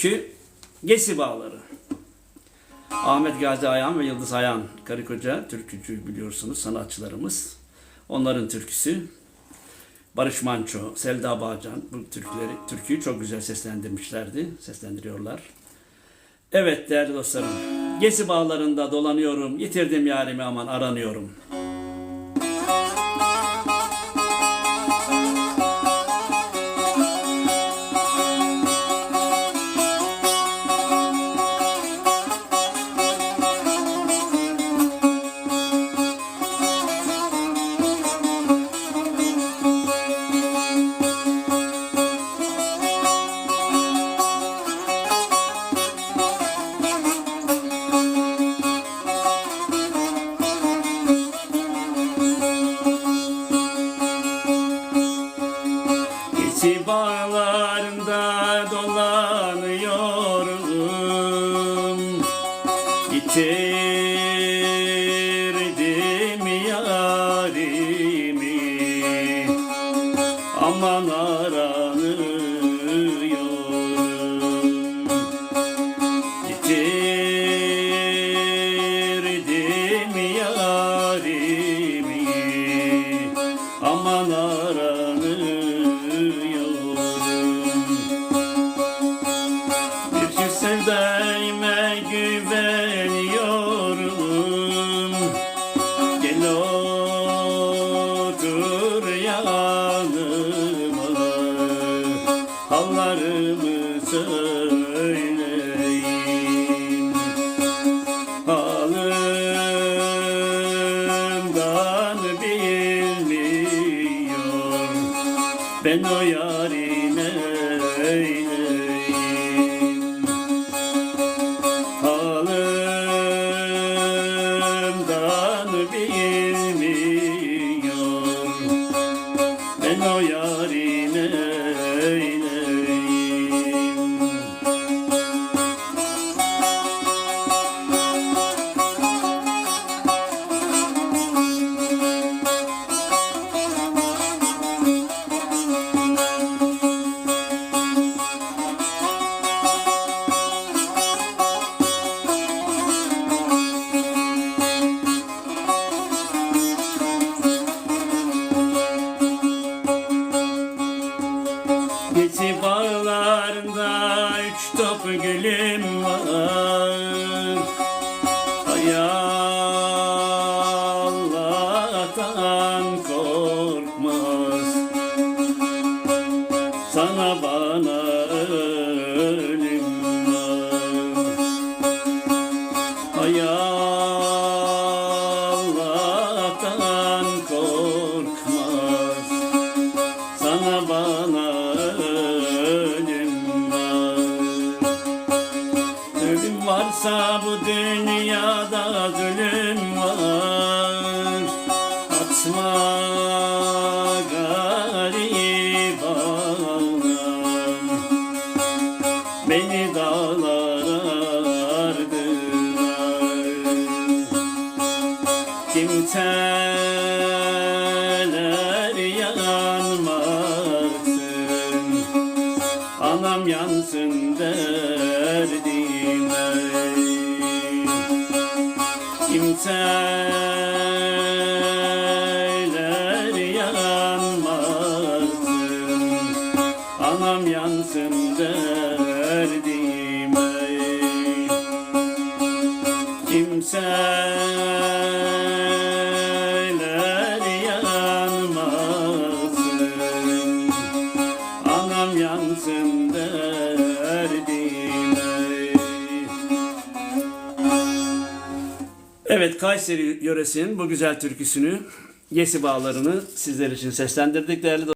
Ki Gesi Bağları. Ahmet Gazi Ayhan ve Yıldız Ayhan karı koca türkücü biliyorsunuz sanatçılarımız. Onların türküsü. Barış Manço, Selda Bağcan bu türküleri, türküyü çok güzel seslendirmişlerdi. Seslendiriyorlar. Evet değerli dostlarım. Gesi bağlarında dolanıyorum. Yitirdim yarimi aman aranıyorum. Bağlarında dolanıyorum Yitirdim yarimi. Aman aranıyorum. Yitirdim yarimi. Aman aranıyorum güveniyorum Gel otur yanıma. Hallarımı söyleyeyim. Halımdan bilmiyor Ben o yarine gülüm var. Hay Allah'tan korkmaz Varsa bu dünyada zulüm var. Atma garip Beni dağlara ardılar yansın derdime. Kimseler yanmasın. Anam yansın derdime. Kimseler Evet Kayseri yöresinin bu güzel türküsünü Yesi bağlarını sizler için seslendirdik değerli dostlar.